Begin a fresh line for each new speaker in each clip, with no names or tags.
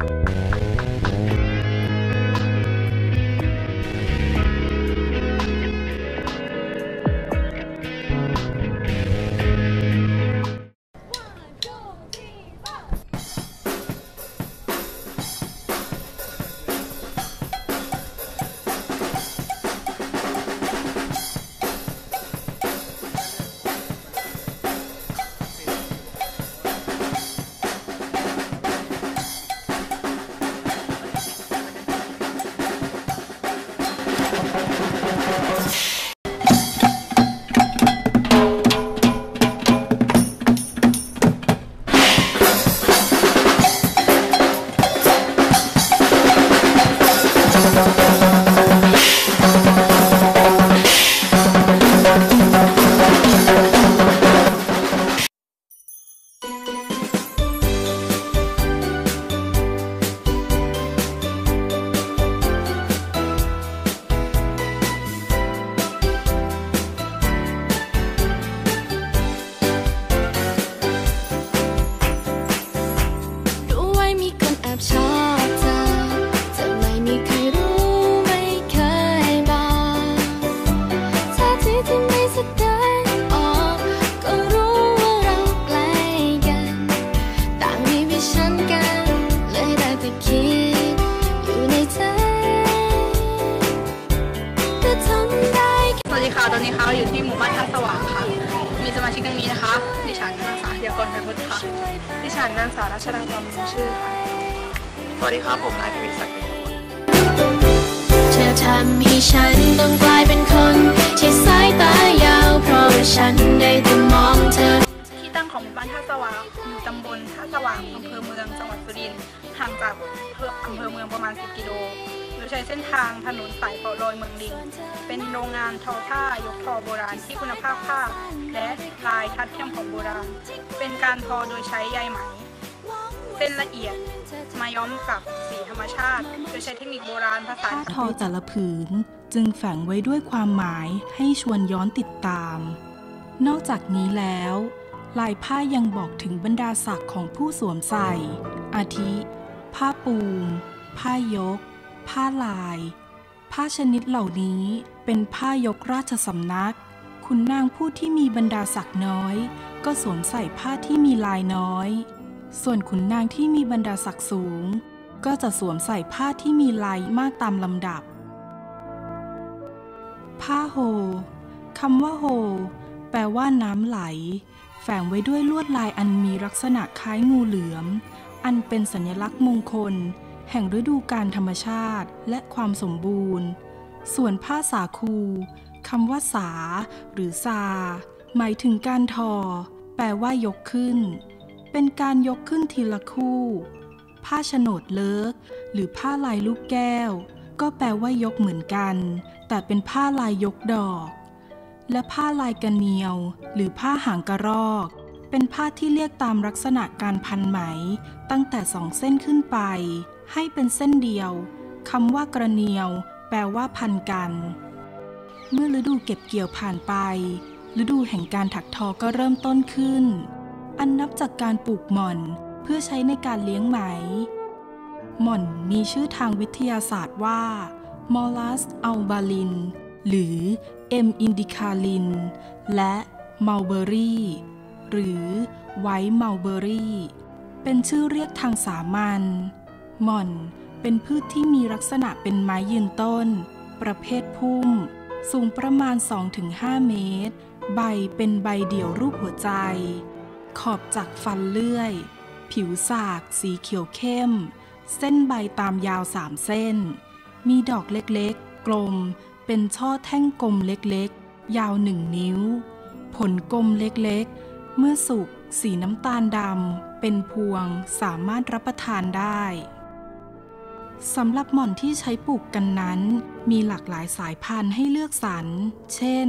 รู้ ไพ
พุทธค่ะดิฉันนางสาวรัชดาความรู้ชื่อค่ะ
สวัสดีครับผมนายทวีศักดิ์เป็นบุตร
เธอทำให้ฉันต้องกลายเป็นคนที่สายตายาวเพราะฉันได้แต่มองเธอ
ที่ตั้งของหมู่บ้านท่าสว่างอยู่ตำบลท่าสว่างอำเภอเมืองจังหวัดสุรินทร์ห่างจากอำเภอเมืองประมาณ 10 กิโล ใช้เส้นทางถนนสายเกาะลอยเมืองลิง เป็นโรงงานทอผ้ายกทอโบราณที่คุณภาพผ้า และลายทัดเข้มของโบราณ เป็นการทอโดยใช้ใยไหม เส้นละเอียดมาย้อมกับสีธรรมชาติ โดยใช้เทคนิคโบราณผสาน
ผ้าทอแต่ละผืน จึงแฝงไว้ด้วยความหมายให้ชวนย้อนติดตาม นอกจากนี้แล้ว ลายผ้ายังบอกถึงบรรดาศักดิ์ของผู้สวมใส่ อาทิ ผ้าปูมผ้ายก ผ้าลาย ผ้าชนิดเหล่านี้เป็นผ้ายกราชสำนัก คุณนางผู้ที่มีบรรดาศักดิ์น้อย ก็สวมใส่ผ้าที่มีลายน้อย ส่วนขุนนางที่มีบรรดาศักดิ์สูง ก็จะสวมใส่ผ้าที่มีลายมากตามลำดับ ผ้าโฮคำว่าโฮแปลว่าน้ำไหล แฝงไว้ด้วยลวดลายอันมีลักษณะคล้ายงูเหลือม อันเป็นสัญลักษณ์มงคล แห่งฤดูการธรรมชาติและความสมบูรณ์ ส่วนผ้าสาคูคำว่าสา หรือซา หมายถึงการทอ แปลว่ายกขึ้น เป็นการยกขึ้นทีละคู่ ผ้าโฉนดเลิก หรือผ้าลายลูกแก้ว ก็แปลว่ายกเหมือนกัน แต่เป็นผ้าลายยกดอก และผ้าลายกระเนียว หรือผ้าหางกระรอก เป็นผ้าที่เรียกตามลักษณะการพันไหม ตั้งแต่สองเส้นขึ้นไป ให้เป็นเส้นเดียวคำว่ากระเนียว แปลว่าพันกัน เมื่อฤดูเก็บเกี่ยวผ่านไป ฤดูแห่งการถักทอก็เริ่มต้นขึ้น อันนับจากการปลูกหม่อนเพื่อใช้ในการเลี้ยงไหม หม่อนมีชื่อทางวิทยาศาสตร์ว่า m o l u s albalin หรือ M. indicalin และ Mulberry หรือ White Mulberry เป็นชื่อเรียกทางสามัญ หม่อนเป็นพืชที่มีลักษณะเป็นไม้ยืนต้น ประเภทพุ่ม สูงประมาณ 2-5 เมตร ใบเป็นใบเดี่ยวรูปหัวใจ ขอบจากฟันเลื่อย ผิวสากสีเขียวเข้ม เส้นใบตามยาวสามเส้น มีดอกเล็กๆ กลม เป็นช่อแท่งกลมเล็กๆ ยาวหนึ่งนิ้ว ผลกลมเล็กๆ เมื่อสุกสีน้ำตาลดำเป็นพวงสามารถรับประทานได้ สำหรับหม่อนที่ใช้ปลูกกันนั้น มีหลากหลายสายพันธุ์ให้เลือกสรร เช่น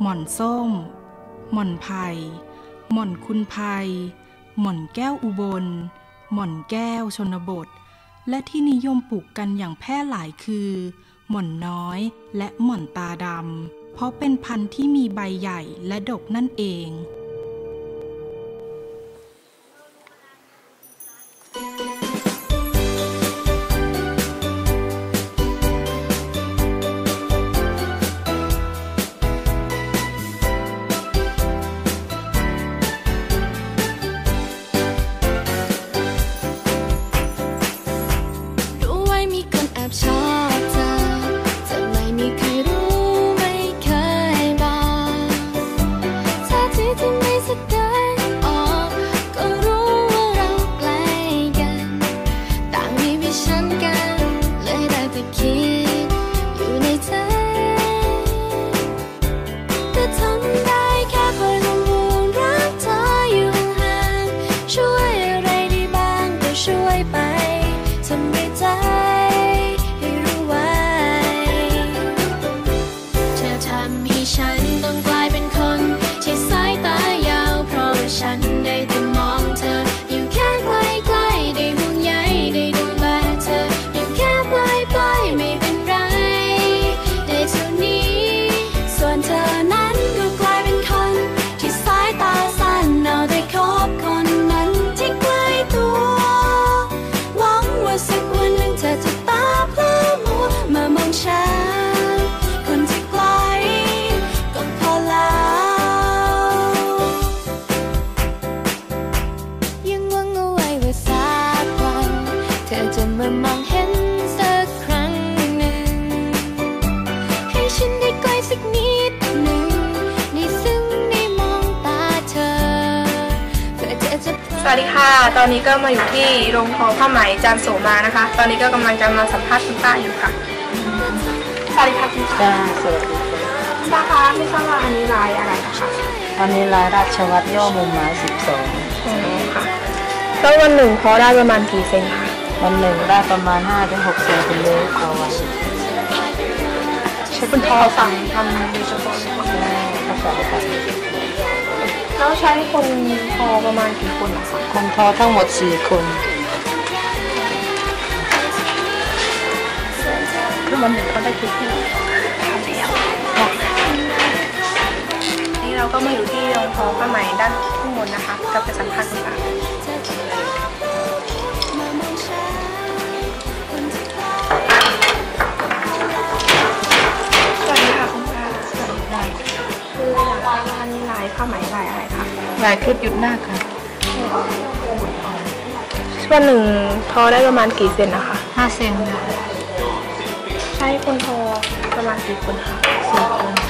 หม่อนส้ม หม่อนไผ่ หม่อนคุณไพรหม่อนแก้วอุบล หม่อนแก้วชนบท และที่นิยมปลูกกันอย่างแพร่หลายคือ หม่อนน้อยและหม่อนตาดำ เพราะเป็นพันธุ์ที่มีใบใหญ่และดกนั่นเอง
วัสดีค่ะ ตอนนี้ก็มาอยู่ที่โรงทอผ้าไหมจานโสมานะคะ ตอนนี้ก็กำลังจะมาสัมภาษณ์คุณป้าอยู่ค่ะ สวัสดีค่ะคุณป้า
จ้าสวัสดี
คุณป้าคะไม่ทราบว่าอันนี้ลายอะไรนะคะ
อันนี้ลายราชวัตรย่อมุมหมาย
อ๋อค่ะแล้ววันหนึ่งพอได้ประมาณกี่เซนคะ
12วันหนึ่งได้ประมาณ5-6เซนติเมตรต่อวัน
ใช้คุณทอสั่งทำโดยเฉพาะเลยค่ะ
ภาษาค่ะ
แล้วใช้คนทอประมาณกี่คนอะคะ
คนทอทั้งหมด4คน
คือวันหนึ่งเขาได้กี่ที่ทำแล้วนี่เราก็มาอยู่ที่โรงทอผ้าไหมด้านข้างบนนะคะกับไปสัมภาษณ์คุณป้า คะลายค
ลิปหยุดหน้าค่ะ
วันหนึ่งทอได้ประมาณกี่เซนนะคะ
5เซนค่ะ
ใช้คนทอประมาณกี่คนคะ
สี่คน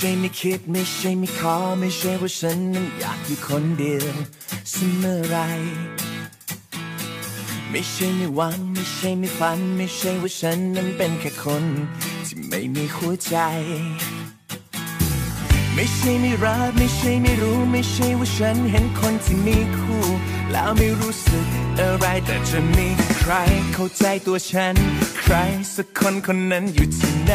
ใช่
ไม่คิดไม่ใช่ไม่ขอไม่ใช่ว่าฉันนั้นอยากอยู่คนเดียวเสมอไร ไม่ใช่ไม่หวังไม่ใช่ไม่ฝัน ไม่ใช่ว่าฉันนั้นเป็นแค่คนที่ไม่มีหัวใจ ไม่ใช่ไม่รักไม่ใช่ไม่รู้ ไม่ใช่ว่าฉันเห็นคนที่มีคู่ แล้วไม่รู้สึกอะไรแต่จะมีใครเข้าใจตัวฉัน ใครสักคนคนนั้นอยู่ที่ไหน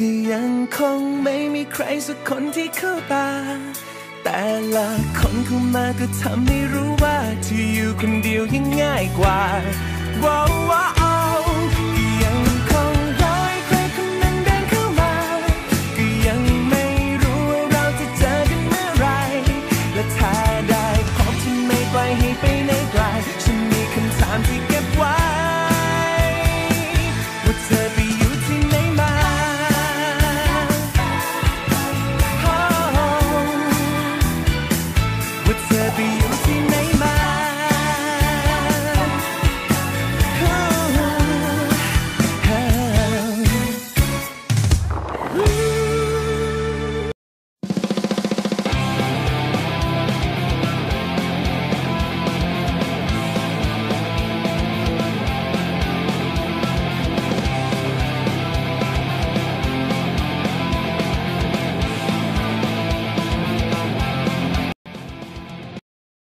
แต่ยังคงไม่มีใครสักคนที่เข้าตา แต่ละคนเข้ามาก็ทำให้รู้ว่าที่อยู่คนเดียวยังง่ายกว่าว้าวว้าวก็ยังคงรอให้ใครคนนั้นเดินเข้ามาก็ยังไม่รู้ว่าเราจะเจอกันเมื่อไรและถ้าได้พบจะไม่ป